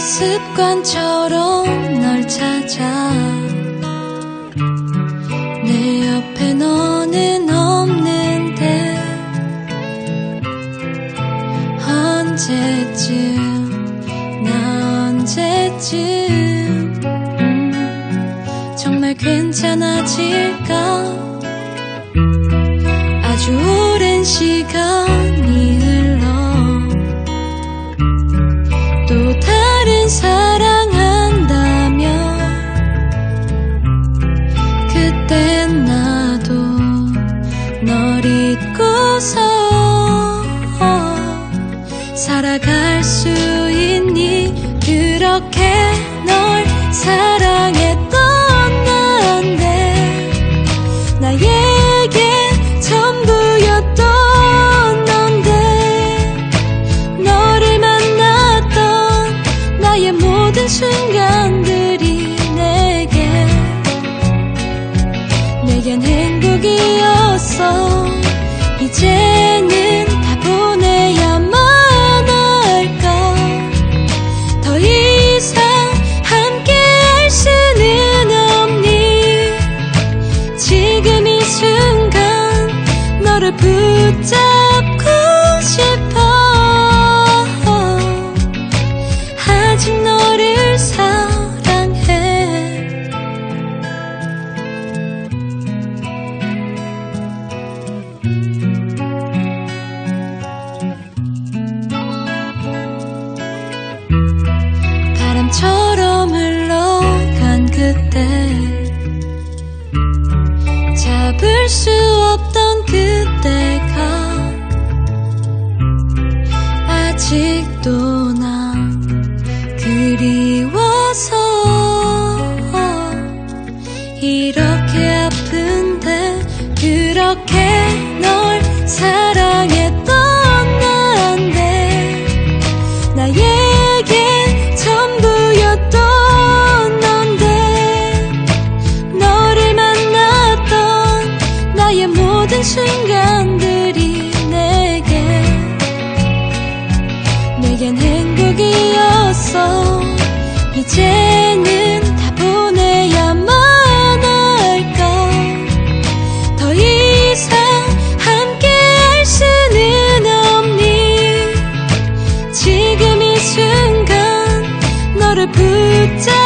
습관처럼 널 찾아. 내 옆에 너는 없는데 언제쯤 나 언제쯤? 음, 정말 괜찮아질까? 아주 오랜 시간 또 다른 사랑한다면 그땐 나도 널 잊고서 살아갈 수 있니? 그렇게 순간들이 내게 내겐 행복이었어. 이제는 다 보내야만 할까? 더 이상 함께 할 수는 없니? 지금 이 순간 너를 붙잡고 싶어. 아직 너 아직도 나 그리워서 이렇게 아픈데 그렇게 널 내겐 행복이었어. 이제는 다 보내야만 할까? 더 이상 함께 할 수는 없니? 지금 이 순간 너를 붙잡